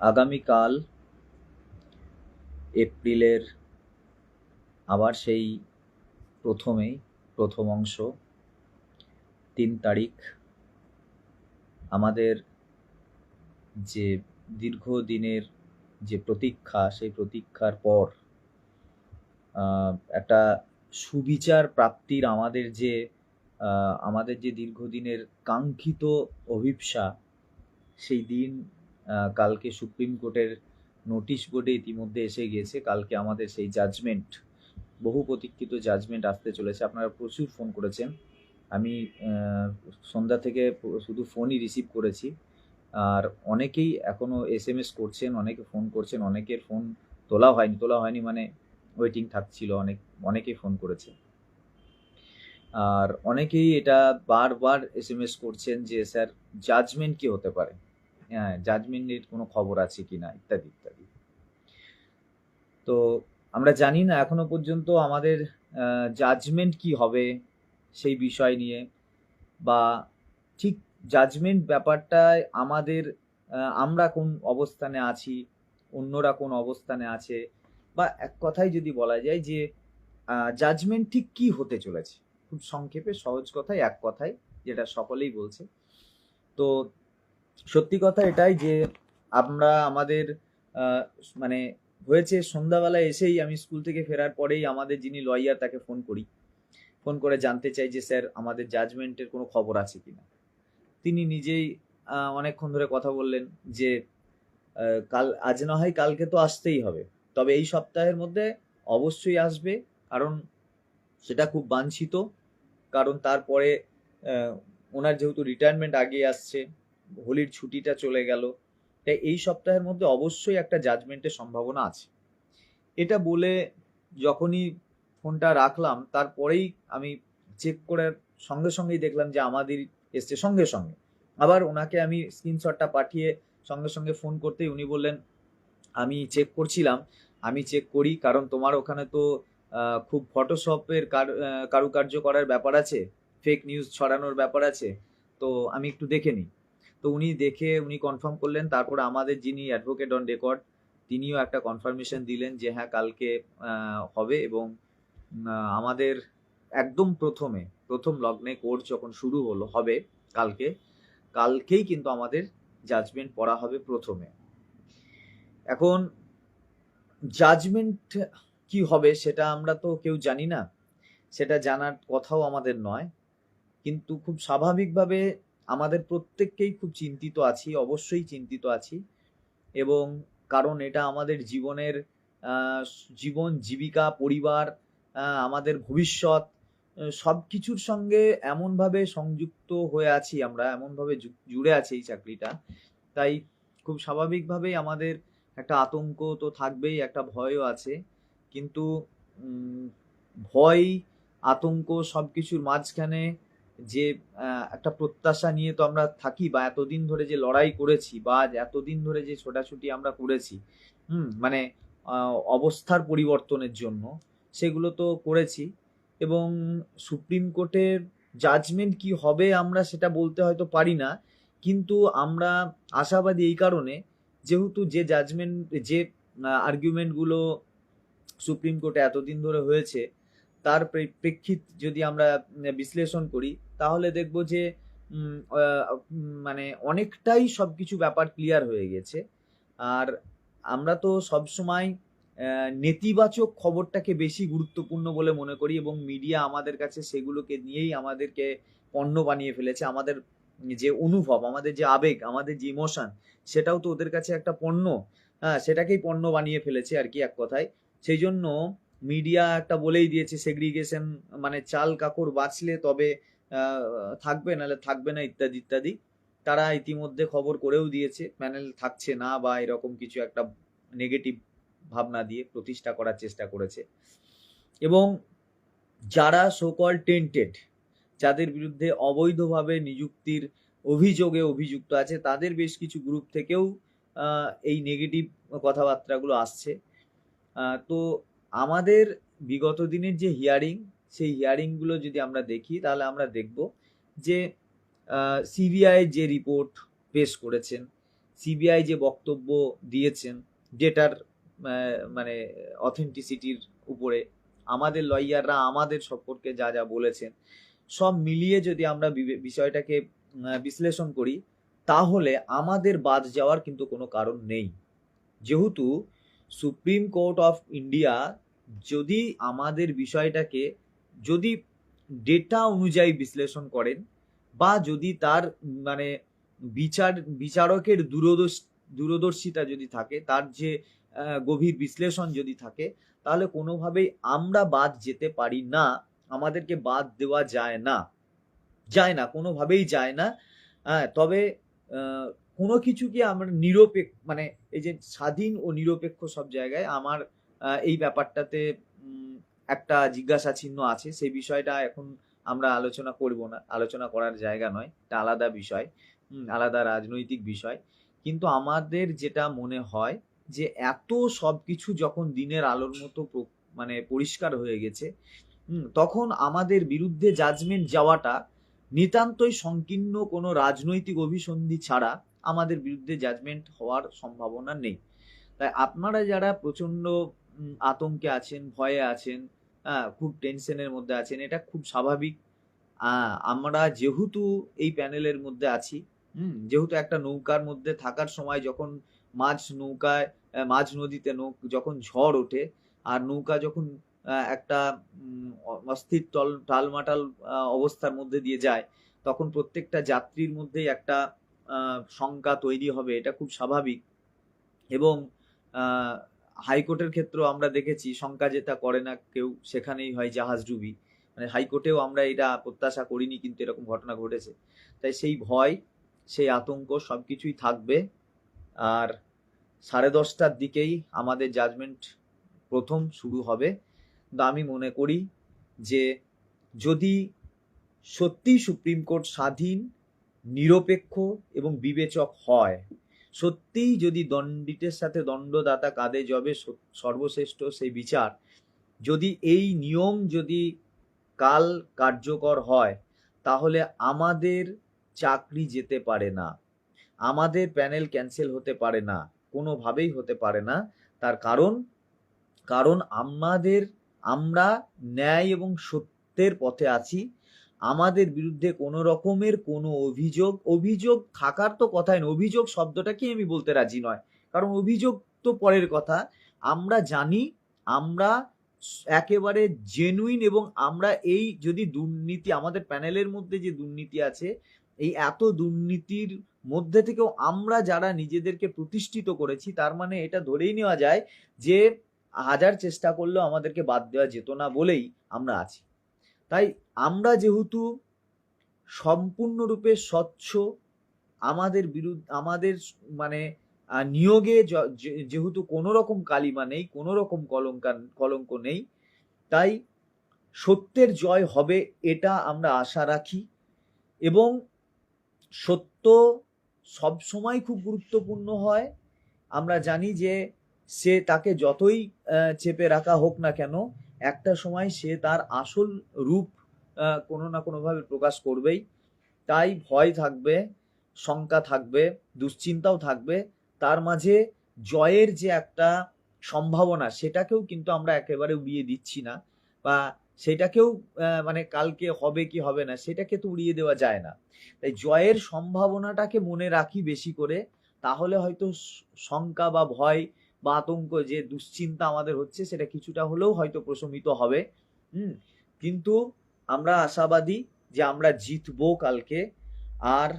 আগামীকাল এপ্রিলের আবার সেই প্রথমেই প্রথম অংশ, তিন তারিখ। আমাদের যে দীর্ঘদিনের যে প্রতীক্ষা, সেই প্রতীক্ষার পর একটা সুবিচার প্রাপ্তির আমাদের যে আমাদের যে দীর্ঘদিনের কাঙ্ক্ষিত অভিপ্সা, সেই দিন কালকে সুপ্রিম কোর্টের নোটিশ বোর্ডে ইতিমধ্যে এসে গিয়েছে, কালকে আমাদের সেই জাজমেন্ট বহু প্রতীক্ষিত জাজমেন্ট আসতে চলেছে। আপনারা প্রচুর ফোন করেছেন। আমি সন্ধ্যা থেকে শুধু ফোনই রিসিভ করেছি। আর অনেকেই এখনও এস এম এস করছেন, অনেকে ফোন করছেন, অনেকের ফোন তোলা হয়নি। তোলা হয়নি মানে ওয়েটিং থাকছিল, অনেক, অনেকেই ফোন করেছে। আর অনেকেই এটা বারবার এস এম এস করছেন যে, স্যার জাজমেন্ট কি হতে পারে? জাজমেন্টের কোনো খবর আছে কি না ইত্যাদি ইত্যাদি। তো আমরা জানি না এখনও পর্যন্ত আমাদের জাজমেন্ট কি হবে সেই বিষয় নিয়ে বা ঠিক জাজমেন্ট ব্যাপারটায় আমাদের আমরা কোন অবস্থানে আছি, অন্যরা কোন অবস্থানে আছে বা এক কথায় যদি বলা যায় যে জাজমেন্ট ঠিক কি হতে চলেছে? খুব সংক্ষেপে সহজ কথায় এক কথায় যেটা সকলেই বলছে। তো সত্যি কথা এটাই যে আমরা আমাদের মানে হয়েছে সন্ধ্যাবেলায় এসেই আমি স্কুল থেকে ফেরার পরেই আমাদের যিনি লয়ার তাকে ফোন করি। ফোন করে জানতে চাই যে স্যার আমাদের জাজমেন্টের কোনো খবর আছে কিনা। তিনি নিজেই অনেকক্ষণ ধরে কথা বললেন যে কাল, আজ না হয় কালকে তো আসতেই হবে। তবে এই সপ্তাহের মধ্যে অবশ্যই আসবে, কারণ সেটা খুব বাঞ্ছিত। কারণ তারপরে ওনার যেহেতু রিটায়ারমেন্ট আগে আসছে হোলির ছুটিটা চলে গেল। তাই এই সপ্তাহের মধ্যে অবশ্যই একটা জাজমেন্টের সম্ভাবনা আছে। এটা বলে যখনই ফোনটা রাখলাম, তারপরেই আমি চেক করার সঙ্গে সঙ্গেই দেখলাম যে আমাদের এসছে সঙ্গে সঙ্গে। আবার ওনাকে আমি স্ক্রিনশটটা পাঠিয়ে সঙ্গে সঙ্গে ফোন করতেই উনি বললেন, আমি চেক করছিলাম, আমি চেক করি, কারণ তোমার ওখানে তো খুব ফটোশপের কারুকার্য করার ব্যাপার আছে ফেক নিউজ ছড়ানোর ব্যাপার আছে, তো আমি একটু দেখে নিই। তো উনি দেখে উনি কনফার্ম করলেন। তারপরে আমাদের যিনি অ্যাডভোকেট অন রেকর্ড তিনিও একটা কনফার্মেশন দিলেন যে হ্যাঁ কালকে হবে এবং আমাদের একদম প্রথমে, প্রথম লগ্নে কোর্স যখন শুরু হলো, হবে কালকে, কালকেই কিন্তু আমাদের জাজমেন্ট পড়া হবে প্রথমে। এখন জাজমেন্ট কি হবে সেটা আমরা তো কেউ জানি না। সেটা জানার কথাও আমাদের নয়। কিন্তু খুব স্বাভাবিকভাবে আমাদের প্রত্যেককেই খুব চিন্তিত আছি, অবশ্যই চিন্তিত আছি এবং কারণ এটা আমাদের জীবনের জীবন, জীবিকা, পরিবার আমাদের ভবিষ্যৎ সব কিছুর সঙ্গে এমনভাবে সংযুক্ত হয়ে আছি আমরা, এমনভাবে জুড়ে আছে এই চাকরিটা। তাই খুব স্বাভাবিকভাবেই আমাদের একটা আতঙ্ক তো থাকবেই, একটা ভয়ও আছে। কিন্তু ভয়, আতঙ্ক সব কিছুর মাঝখানে যে একটা প্রত্যাশা নিয়ে তো আমরা থাকি বা এতদিন ধরে যে লড়াই করেছি বা এতদিন ধরে যে ছোটাছুটি আমরা করেছি, হুম মানে অবস্থার পরিবর্তনের জন্য সেগুলো তো করেছি এবং সুপ্রিম কোর্টের জাজমেন্ট কি হবে আমরা সেটা বলতে হয়তো পারি না, কিন্তু আমরা আশাবাদী এই কারণে যেহেতু যে জাজমেন্ট যে আর্গুমেন্টগুলো সুপ্রিম কোর্টে এতদিন ধরে হয়েছে, তার প্রে- প্রেক্ষিত যদি আমরা বিশ্লেষণ করি তাহলে দেখব যে মানে অনেকটাই সবকিছু ব্যাপার ক্লিয়ার হয়ে গেছে। আর আমরা তো সবসময় নেতিবাচক খবরটাকে বেশি গুরুত্বপূর্ণ বলে মনে করি এবং মিডিয়া আমাদের কাছে সেগুলোকে নিয়েই আমাদেরকে পণ্য বানিয়ে ফেলেছে। আমাদের যে অনুভব, আমাদের যে আবেগ, আমাদের যে ইমোশন সেটাও তো ওদের কাছে একটা পণ্য। হ্যাঁ সেটাকেই পণ্য বানিয়ে ফেলেছে আর কি এক কথায়। সেই জন্য মিডিয়া একটা বলেই দিয়েছে সেগ্রিগেশন মানে চাল কাকড় বাঁচলে তবে থাকবে, নাহলে থাকবে না, ইত্যাদি ইত্যাদি। তারা ইতিমধ্যে খবর করেও দিয়েছে প্যানেল থাকছে না বা এরকম কিছু একটা নেগেটিভ ভাবনা দিয়ে প্রতিষ্ঠা করার চেষ্টা করেছে। এবং যারা সোকল টেন্টেড যাদের বিরুদ্ধে অবৈধভাবে নিযুক্তির অভিযোগে অভিযুক্ত আছে, তাদের বেশ কিছু গ্রুপ থেকেও এই নেগেটিভ কথাবার্তাগুলো আসছে। তো আমাদের বিগত দিনের যে হিয়ারিং সেই হিয়ারিংগুলো যদি আমরা দেখি তাহলে আমরা দেখব যে সিবিআই যে রিপোর্ট পেশ করেছেন সিবিআই যে বক্তব্য দিয়েছেন আহ, মানে অথেন্টিসিটির উপরে আমাদের লয়াররা আমাদের সম্পর্কে যা যা বলেছেন সব মিলিয়ে যদি আমরা বিষয়টাকে বিশ্লেষণ করি তাহলে আমাদের বাদ যাওয়ার কিন্তু কোনো কারণ নেই। যেহেতু সুপ্রিম কোর্ট অফ ইন্ডিয়া যদি আমাদের বিষয়টাকে যদি ডেটা অনুযায়ী বিশ্লেষণ করেন বা যদি তার মানে বিচার, বিচারকের দূরদর্শ, দূরদর্শিতা যদি থাকে, তার যে গভীর বিশ্লেষণ যদি থাকে, তাহলে কোনোভাবেই আমরা বাদ যেতে পারি না, আমাদেরকে বাদ দেওয়া যায় না। যায় না, কোনোভাবেই যায় না। হ্যাঁ তবে কোনো কিছুকে আমরা নিরপেক্ষ মানে এই যে স্বাধীন ও নিরপেক্ষ সব জায়গায় আমার এই ব্যাপারটাতে একটা জিজ্ঞাসা চিহ্ন আছে সেই বিষয়টা এখন আমরা আলোচনা করব না আলোচনা করার জায়গা নয় এটা আলাদা বিষয় আলাদা রাজনৈতিক বিষয়। কিন্তু আমাদের যেটা মনে হয় যে এত সব কিছু যখন দিনের আলোর মতো মানে পরিষ্কার হয়ে গেছে তখন আমাদের বিরুদ্ধে জাজমেন্ট যাওয়াটা নিতান্তই সংকীর্ণ কোনো রাজনৈতিক অভিসন্ধি ছাড়া আমাদের বিরুদ্ধে জাজমেন্ট হওয়ার সম্ভাবনা নেই। তাই আপনারা যারা প্রচণ্ড উম, আতঙ্কে আছেন ভয়ে আছেন খুব টেনশনের মধ্যে আছেন। এটা খুব স্বাভাবিক। আমরা যেহেতু এই প্যানেলের মধ্যে আছি যেহেতু একটা নৌকার মধ্যে থাকার সময় যখন মাঝ নৌকায় মাঝ নদীতে নৌ, যখন ঝড় ওঠে আর নৌকা যখন একটা অস্থির টল, টালমাটাল অবস্থার মধ্যে দিয়ে যায়, তখন প্রত্যেকটা যাত্রীর মধ্যেই একটা শঙ্কা তৈরি হবে। এটা খুব স্বাভাবিক। এবং হাইকোর্টের ক্ষেত্রেও আমরা দেখেছি, শঙ্কা যেটা করে না কেউ, সেখানেই হয় জাহাজ ডুবি। মানে হাইকোর্টেও আমরা এটা প্রত্যাশা করিনি, কিন্তু এরকম ঘটনা ঘটেছে। তাই সেই ভয়, সেই আতঙ্ক সব কিছুই থাকবে। আর সাড়ে দশটার দিকেই আমাদের জাজমেন্ট প্রথম শুরু হবে। কিন্তু আমি মনে করি যে, যদি সত্যি সুপ্রিম কোর্ট স্বাধীন, নিরপেক্ষ এবং বিবেচক হয় সত্যিই যদি দণ্ডিতের সাথে দণ্ডদাতা কাঁধে স- সর্বশ্রেষ্ঠ সেই বিচার। যদি এই নিয়ম যদি কাল কার্যকর হয়, তাহলে আমাদের চাকরি যেতে পারে না। আমাদের প্যানেল ক্যান্সেল হতে পারে না, কোনোভাবেই হতে পারে না। তার কারণ কারণ আমাদের, আমরা ন্যায় এবং সত্যের পথে আছি। আমাদের বিরুদ্ধে কোনো রকমের কোনো অভিযোগ অভিযোগ থাকার তো কথাই না অভিযোগ শব্দটাকেই আমি বলতে রাজি নয়। কারণ অভিযোগ তো পরের কথা। আমরা জানি, আমরা একেবারে জেনুইন এবং আমরা এই যদি দুর্নীতি, আমাদের প্যানেলের মধ্যে যে দুর্নীতি আছে, এই এত দুর্নীতির মধ্যে থেকেও আমরা যারা নিজেদেরকে প্রতিষ্ঠিত করেছি, তার মানে এটা ধরেই নেওয়া যায় যে হাজার চেষ্টা করলেও আমাদেরকে বাদ দেওয়া যেত না বলেই আমরা আছি। তাই আমরা যেহেতু সম্পূর্ণরূপে স্বচ্ছ, আমাদের বিরুদ্ধে, আমাদের মানে নিয়োগে যেহেতু কোনো রকম কালিমা নেই কোনো রকম কলঙ্কান, কলঙ্ক নেই, তাই সত্যের জয় হবে এটা আমরা আশা রাখি এবং সত্য সব সময় খুব গুরুত্বপূর্ণ হয়। আমরা জানি যে সে তাকে যতই চেপে রাখা হোক না কেন একটা সময় সে তার আসল রূপ কোনো না কোনোভাবে প্রকাশ করবেই। তাই ভয় থাকবে, শঙ্কা থাকবে, দুশ্চিন্তাও থাকবে। তার মাঝে জয়ের যে একটা সম্ভাবনা, সেটাকেও কিন্তু আমরা একেবারে উড়িয়ে দিচ্ছি না বা সেটাকেও মানে কালকে হবে কি হবে না, সেটাকে তো উড়িয়ে দেওয়া যায় না। তাই জয়ের সম্ভাবনাটাকে মনে রাখি বেশি করে, তাহলে হয়তো শঙ্কা বা ভয় বা আতঙ্ক যে দুশ্চিন্তা আমাদের হচ্ছে সেটা কিছুটা হলেও হয়তো প্রশমিত হবে। হুম? কিন্তু আমরা আশাবাদী যে আমরা জিতবো কালকে। আর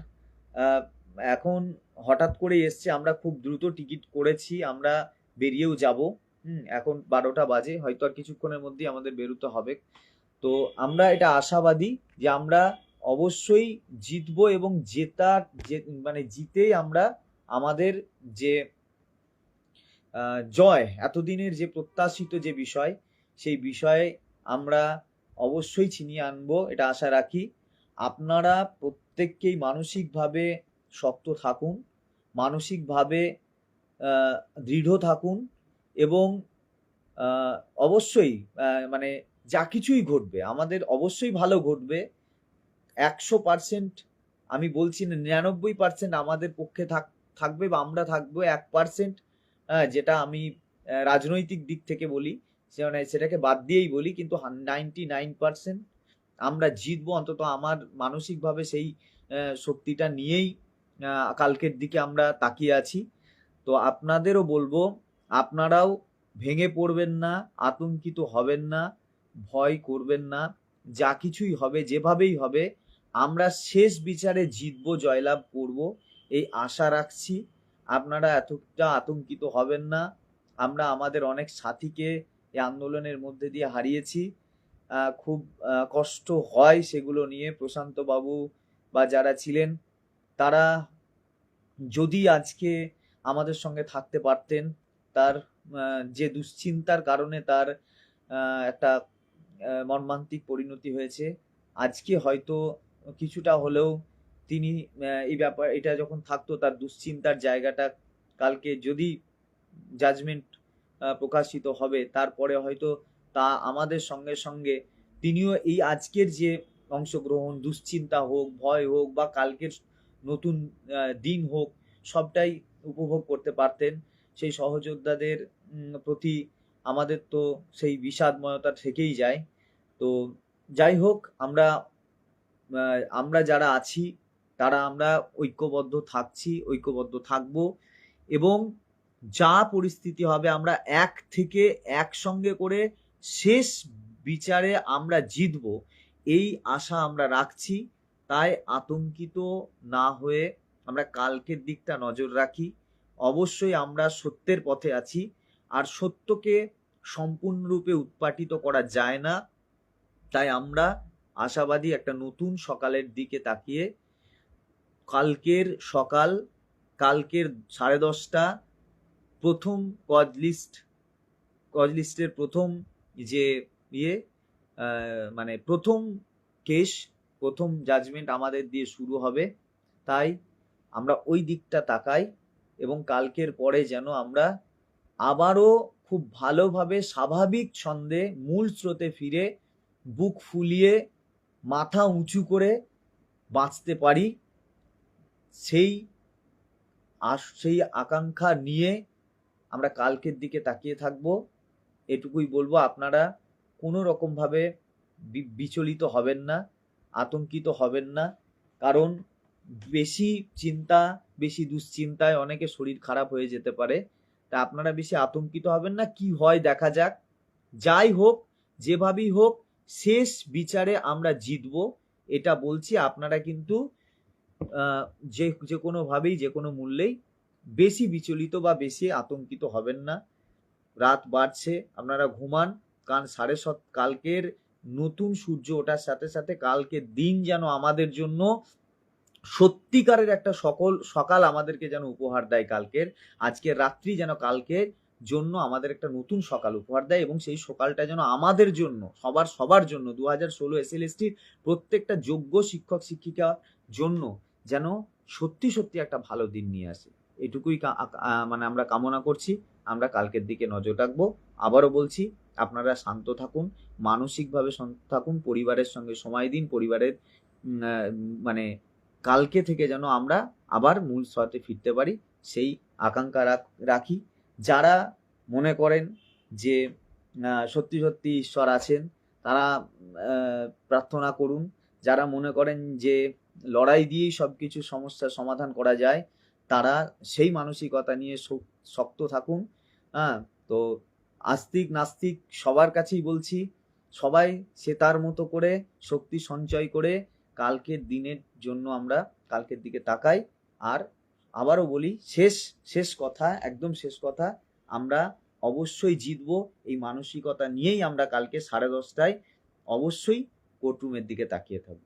এখন হঠাৎ করে এসছে, আমরা খুব দ্রুত টিকিট করেছি, আমরা বেরিয়েও যাব। হুম? এখন বারোটা বাজে, হয়তো আর কিছুক্ষণের মধ্যেই আমাদের বেরোতে হবে। তো আমরা এটা আশাবাদী যে আমরা অবশ্যই জিতবো এবং জেতার যে মানে জিতেই আমরা আমাদের যে জয়, এতদিনের যে প্রত্যাশিত যে বিষয়, সেই বিষয়ে আমরা অবশ্যই ছিনিয়ে আনব, এটা আশা রাখি। আপনারা প্রত্যেককেই মানসিকভাবে শক্ত থাকুন, মানসিকভাবে দৃঢ় থাকুন এবং অবশ্যই মানে যা কিছুই ঘটবে, আমাদের অবশ্যই ভালো ঘটবে। একশো পার্সেন্ট আমি বলছি না, নিরানব্বই পার্সেন্ট আমাদের পক্ষে থাক, থাকবে বা আমরা থাকব, এক পার্সেন্ট যেটা আমি রাজনৈতিক দিক থেকে বলি মানে সেটাকে বাদ দিয়েই বলি, কিন্তু নাইনটি নাইন পার্সেন্ট আমরা জিতবো অন্তত আমার মানসিকভাবে সেই শক্তিটা নিয়েই কালকের দিকে আমরা তাকিয়ে আছি। তো আপনাদেরও বলব, আপনারাও ভেঙে পড়বেন না, আতঙ্কিত হবেন না, ভয় করবেন না, যা কিছুই হবে, যেভাবেই হবে, আমরা শেষ বিচারে জিতবো, জয়লাভ করব, এই আশা রাখছি। আপনারা এতটা আতঙ্কিত হবেন না। আমরা আমাদের অনেক সাথীকে এই আন্দোলনের মধ্যে দিয়ে হারিয়েছি। খুব কষ্ট হয় সেগুলো নিয়ে প্রশান্ত বাবু বা যারা ছিলেন, তারা যদি আজকে আমাদের সঙ্গে থাকতে পারতেন, তার যে দুশ্চিন্তার কারণে তার একটা মর্মান্তিক পরিণতি হয়েছে, আজকে হয়তো কিছুটা হলেও তিনি এই ব্যাপার, এটা যখন থাকতো তার দুশ্চিন্তার জায়গাটা কালকে যদি জাজমেন্ট প্রকাশিত হবে, তারপরে হয়তো তা আমাদের সঙ্গে সঙ্গে তিনিও এই আজকের যে অংশগ্রহণ, দুশ্চিন্তা হোক, ভয় হোক বা কালকের নতুন দিন হোক, সবটাই উপভোগ করতে পারতেন। সেই সহযোদ্ধাদের প্রতি আমাদের তো সেই বিষাদময়তা থেকেই যায়। তো যাই হোক, আমরা আমরা যারা আছি তারা আমরা ঐক্যবদ্ধ থাকছি, ঐক্যবদ্ধ থাকব এবং যা পরিস্থিতি হবে আমরা এক থেকে একসঙ্গে করে শেষ বিচারে আমরা জিতব, এই আশা আমরা রাখছি। তাই আতঙ্কিত না হয়ে আমরা কালকের দিকটা নজর রাখি। অবশ্যই আমরা সত্যের পথে আছি আর সত্যকে সম্পূর্ণরূপে উৎপাটিত করা যায় না। তাই আমরা আশাবাদী একটা নতুন সকালের দিকে তাকিয়ে কালকের সকাল, কালকের সাড়ে দশটা, প্রথম কজ লিস্ট কজ লিস্টের প্রথম যে ইয়ে মানে প্রথম কেস প্রথম জাজমেন্ট আমাদের দিয়ে শুরু হবে। তাই আমরা ওই দিকটা তাকাই এবং কালকের পরে যেন আমরা আবারও খুব ভালোভাবে স্বাভাবিক ছন্দে মূল স্রোতে ফিরে বুক ফুলিয়ে মাথা উঁচু করে বাঁচতে পারি। সেই আস সেই আকাঙ্ক্ষা নিয়ে আমরা কালকের দিকে তাকিয়ে থাকব। এটুকুই বলব, আপনারা কোনো রকমভাবে বিচলিত হবেন না, আতঙ্কিত হবেন না। কারণ বেশি চিন্তা, বেশি দুশ্চিন্তায় অনেকে শরীর খারাপ হয়ে যেতে পারে। তা আপনারা বেশি আতঙ্কিত হবেন না, কি হয় দেখা যাক। যাই হোক, যেভাবেই হোক, শেষ বিচারে আমরা জিতব, এটা বলছি। আপনারা কিন্তু যে যে কোনোভাবেই, যে কোনো মূল্যেই বেশি বিচলিত বা বেশি আতঙ্কিত হবেন না। রাত বাড়ছে, আপনারা ঘুমান কারণ সাড়ে সাত, কালকের নতুন সূর্য ওঠার সাথে সাথে কালকের দিন যেন আমাদের জন্য সত্যিকারের একটা সকল, সকাল আমাদেরকে যেন উপহার দেয় কালকের। আজকের রাত্রি যেন কালকের জন্য আমাদের একটা নতুন সকাল উপহার দেয় এবং সেই সকালটা যেন আমাদের জন্য, সবার সবার জন্য দু হাজার ষোলো এস এল প্রত্যেকটা যোগ্য শিক্ষক, শিক্ষিকার জন্য যেন সত্যি সত্যি একটা ভালো দিন নিয়ে আসে। এটুকুই মানে আমরা কামনা করছি। আমরা কালকের দিকে নজর রাখব। আবারও বলছি, আপনারা শান্ত থাকুন, মানসিকভাবে শান্ত থাকুন, পরিবারের সঙ্গে সময় দিন, পরিবারের মানে কালকে থেকে যেন আমরা আবার মূল স্রোতে ফিরতে পারি, সেই আকাঙ্ক্ষা রাখি যারা মনে করেন যে সত্যি সত্যি ঈশ্বর আছেন, তারা প্রার্থনা করুন। যারা মনে করেন যে লড়াই দিয়েই সব কিছু সমস্যার সমাধান করা যায়, তারা সেই মানসিকতা নিয়ে শক্ত থাকুন। হ্যাঁ তো আস্তিক নাস্তিক সবার কাছেই বলছি, সবাই সে তার মতো করে শক্তি সঞ্চয় করে কালকের দিনের জন্য আমরা কালকের দিকে তাকাই। আর আবারও বলি, শেষ শেষ কথা, একদম শেষ কথা, আমরা অবশ্যই জিতবো, এই মানসিকতা নিয়েই আমরা কালকে সাড়ে দশটায় অবশ্যই কোর্টরুমের দিকে তাকিয়ে থাকব।